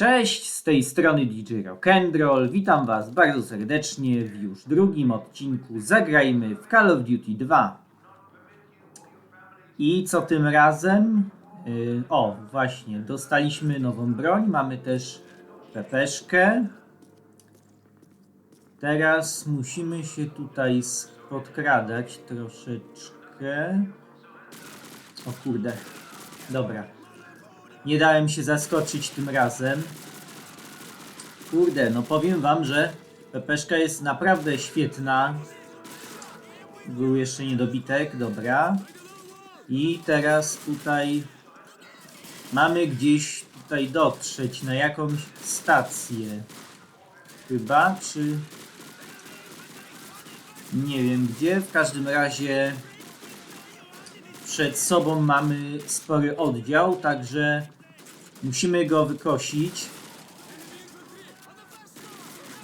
Cześć, z tej strony DJ Rock'n'Roll. Witam Was bardzo serdecznie w już drugim odcinku Zagrajmy w Call of Duty 2. I co tym razem? Yy, o, właśnie, dostaliśmy nową broń. Mamy też pepeszkę. Teraz musimy się tutaj podkradać troszeczkę. O kurde. Dobra. Nie dałem się zaskoczyć tym razem. Kurde, no powiem wam, że pepeszka jest naprawdę świetna. Był jeszcze niedobitek, dobra. I teraz tutaj mamy gdzieś tutaj dotrzeć na jakąś stację. Chyba, czy... Nie wiem gdzie, w każdym razie przed sobą mamy spory oddział, także musimy go wykosić.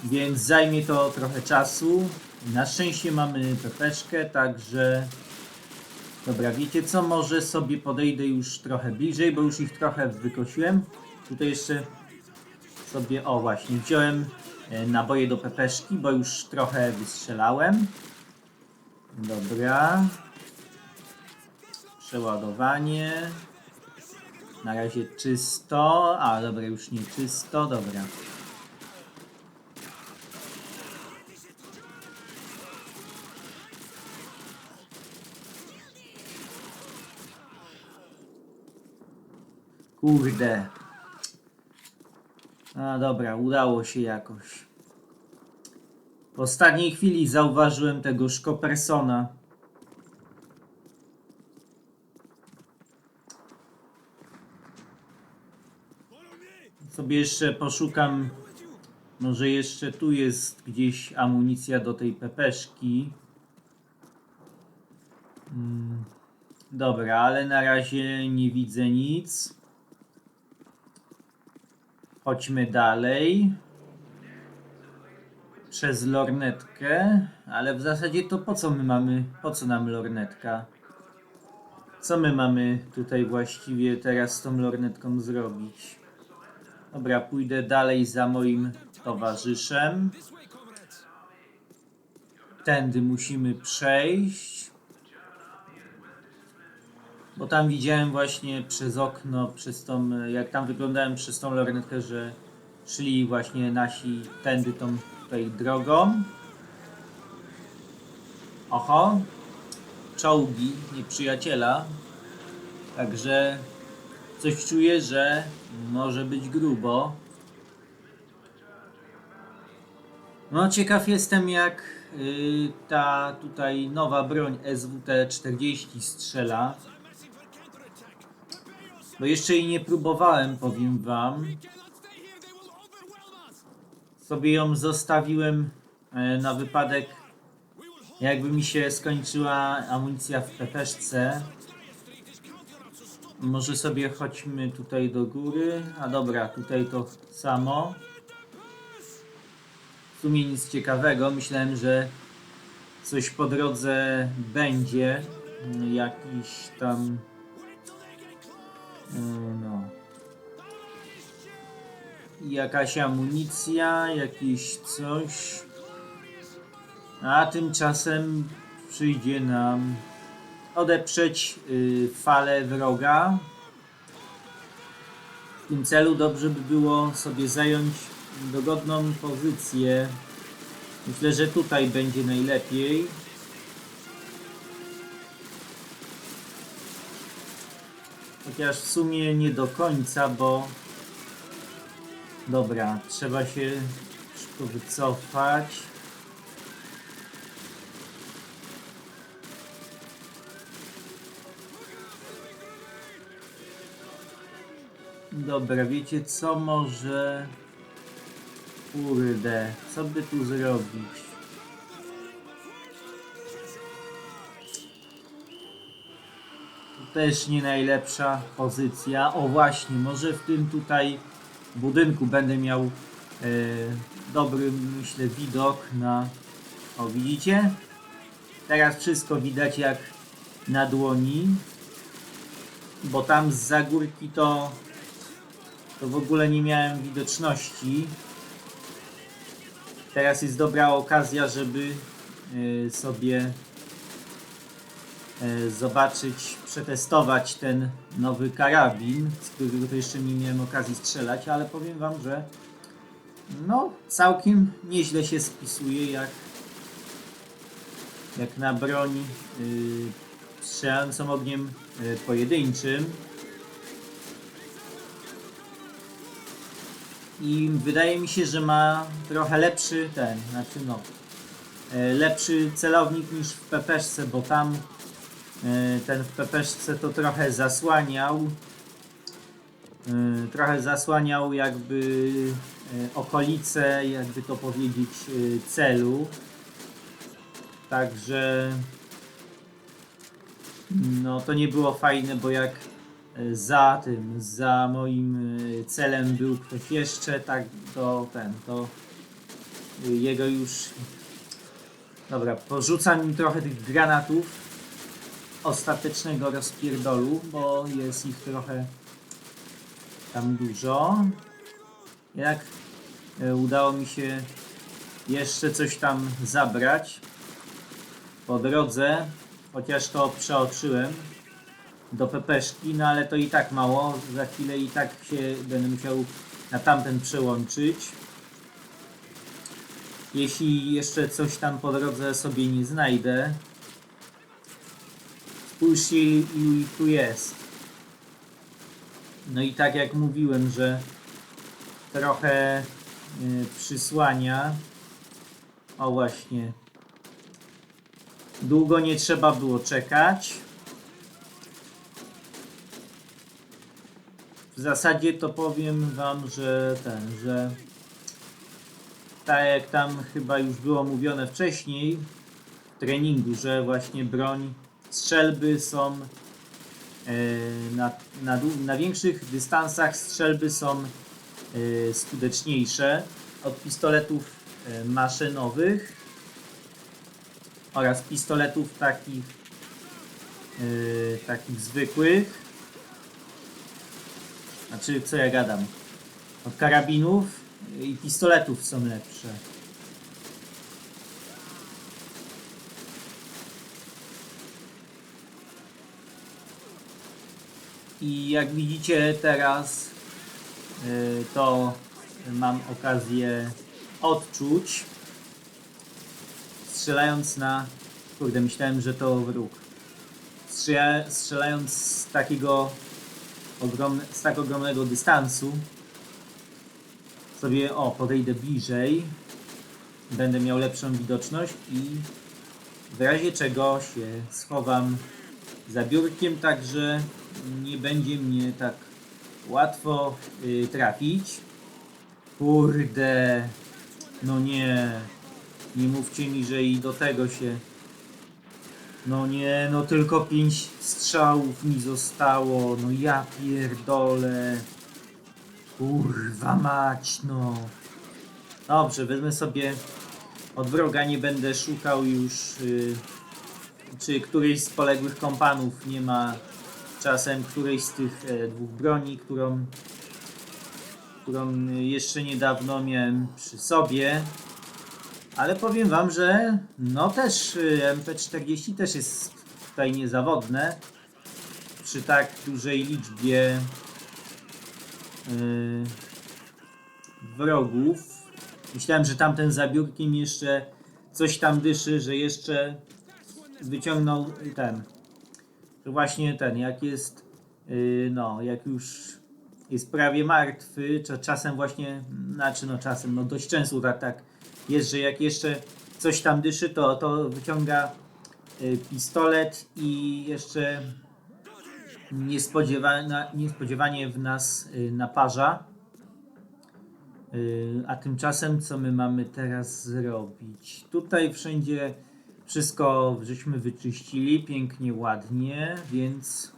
Więc zajmie to trochę czasu. Na szczęście mamy pepeszkę, także dobra, wiecie co? Może sobie podejdę już trochę bliżej, bo już ich trochę wykosiłem. Tutaj jeszcze sobie, o właśnie, wziąłem e, naboje do pepeszki, bo już trochę wystrzelałem. Dobra. Przeładowanie. Na razie czysto. A, dobra, już nie czysto. Dobra. Kurde. A, dobra, udało się jakoś. W ostatniej chwili zauważyłem tego Szkopersona. Sobie jeszcze poszukam. Może jeszcze tu jest gdzieś amunicja do tej pepeszki. Mm, Dobra, ale na razie nie widzę nic. Chodźmy dalej. Przez lornetkę. Ale w zasadzie to po co my mamy? Po co nam lornetka? Co my mamy tutaj właściwie teraz z tą lornetką zrobić? Dobra, pójdę dalej za moim towarzyszem. Tędy musimy przejść. Bo tam widziałem właśnie przez okno, przez tą, jak tam wyglądałem przez tą lornetkę, że szli właśnie nasi tędy tą tutaj drogą. Oho, czołgi nieprzyjaciela. Także coś czuję, że może być grubo. No ciekaw jestem jak y, ta tutaj nowa broń SWT-40 strzela. Bo jeszcze jej nie próbowałem, powiem wam. Sobie ją zostawiłem e, na wypadek jakby mi się skończyła amunicja w pepeszce. Może sobie chodźmy tutaj do góry. A dobra, tutaj to samo. W sumie nic ciekawego. Myślałem, że coś po drodze będzie. Jakiś tam. mm, No. Jakaś amunicja, jakiś coś. A tymczasem przyjdzie nam odeprzeć y, falę wroga. W tym celu dobrze by było sobie zająć dogodną pozycję. Myślę, że tutaj będzie najlepiej. Chociaż w sumie nie do końca, bo... Dobra, trzeba się szybko wycofać. Dobra, wiecie co może... Kurde, co by tu zrobić? Też nie najlepsza pozycja. O właśnie, może w tym tutaj budynku będę miał e, dobry, myślę, widok na... O, widzicie? Teraz wszystko widać jak na dłoni. Bo tam z zagórki to to w ogóle nie miałem widoczności. Teraz jest dobra okazja, żeby y, sobie y, zobaczyć, przetestować ten nowy karabin, z którego to jeszcze nie miałem okazji strzelać, ale powiem wam, że no całkiem nieźle się spisuje jak jak na broń y, strzelającą ogniem y, pojedynczym. I wydaje mi się, że ma trochę lepszy ten, znaczy no, e, lepszy celownik niż w pepeszce, bo tam e, ten w pepeszce to trochę zasłaniał, e, trochę zasłaniał jakby okolice, jakby to powiedzieć, celu. Także no to nie było fajne, bo jak za tym, za moim e, celem był ktoś jeszcze, tak to ten, to jego już dobra, porzucam im trochę tych granatów ostatecznego rozpierdolu, bo jest ich trochę tam dużo. Jak e, udało mi się jeszcze coś tam zabrać po drodze, chociaż to przeoczyłem do pepeszki, no ale to i tak mało, za chwilę i tak się będę musiał na tamten przełączyć. Jeśli jeszcze coś tam po drodze sobie nie znajdę, spójrzcie ilu ich tu jest. No i tak jak mówiłem, że trochę y, przysłania. O właśnie, Długo nie trzeba było czekać. W zasadzie to powiem wam, że ten, że tak jak tam chyba już było mówione wcześniej w treningu, że właśnie broń strzelby są e, na, na, na większych dystansach strzelby są e, skuteczniejsze od pistoletów e, maszynowych oraz pistoletów takich takich zwykłych znaczy co ja gadam od karabinów i pistoletów są lepsze i jak widzicie teraz yy, to mam okazję odczuć strzelając na. Kurde, myślałem, że to wróg. Strzela, strzelając z takiego ogromne, z tak ogromnego dystansu sobie o podejdę bliżej będę miał lepszą widoczność i w razie czego się schowam za biurkiem, tak że nie będzie mnie tak łatwo y, trafić. Kurde, no nie. Nie mówcie mi, że i do tego się. No nie, no tylko pięć strzałów mi zostało. No ja pierdolę. Kurwa mać, no. Dobrze, wezmę sobie od wroga, nie będę szukał już, y, czy któryś z poległych kompanów nie ma czasem którejś z tych e, dwóch broni, którą, którą jeszcze niedawno miałem przy sobie. Ale powiem wam, że no też y, MP40 też jest tutaj niezawodne przy tak dużej liczbie yy, wrogów. Myślałem, że tamten za biurkiem jeszcze coś tam dyszy, że jeszcze wyciągnął ten. Właśnie ten, jak jest yy, no, jak już jest prawie martwy, czasem właśnie, znaczy no czasem, no dość często tak, tak jest, że jak jeszcze coś tam dyszy, to, to wyciąga y, pistolet i jeszcze niespodziewana, niespodziewanie w nas y, naparza. Y, A tymczasem co my mamy teraz zrobić? Tutaj wszędzie wszystko żeśmy wyczyścili, pięknie, ładnie, więc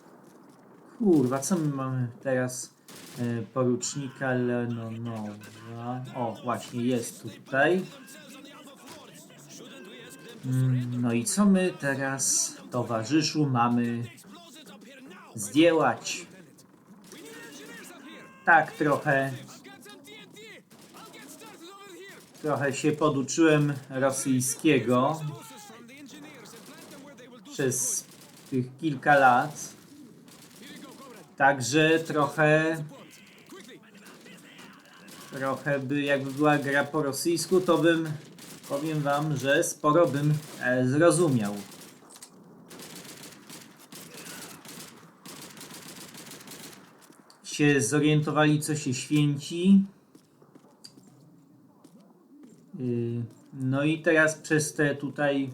kurwa, co my mamy teraz? E, Porucznika Lenonowa. O, właśnie jest tutaj. Mm, No i co my teraz, towarzyszu, mamy zdjęłać? tak trochę trochę się poduczyłem rosyjskiego przez tych kilka lat. Także trochę trochę by jakby była gra po rosyjsku, to bym powiem wam, że sporo bym e, zrozumiał. Się zorientowali, co się święci. Yy, No i teraz przez te tutaj.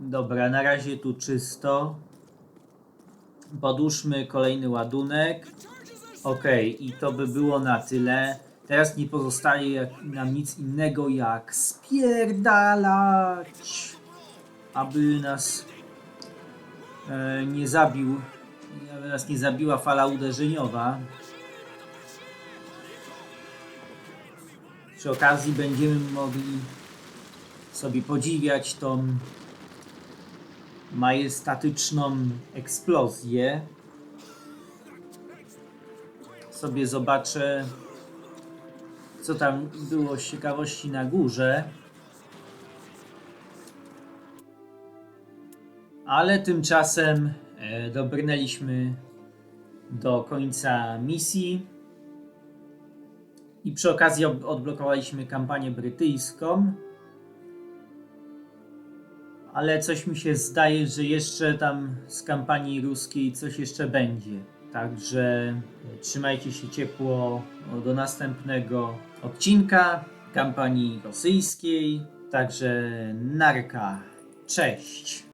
Dobra, na razie tu czysto. Podłóżmy kolejny ładunek. Ok, i to by było na tyle. Teraz nie pozostaje nam nic innego jak spierdalać, aby nas e, nie zabił, aby nas nie zabiła fala uderzeniowa. Przy okazji będziemy mogli sobie podziwiać tą majestatyczną eksplozję. Sobie zobaczę, co tam było z ciekawości na górze. Ale tymczasem e, dobrnęliśmy do końca misji. I przy okazji odblokowaliśmy kampanię brytyjską. Ale coś mi się zdaje, że jeszcze tam z kampanii ruskiej coś jeszcze będzie. Także trzymajcie się ciepło do następnego odcinka kampanii rosyjskiej. Także narka. Cześć.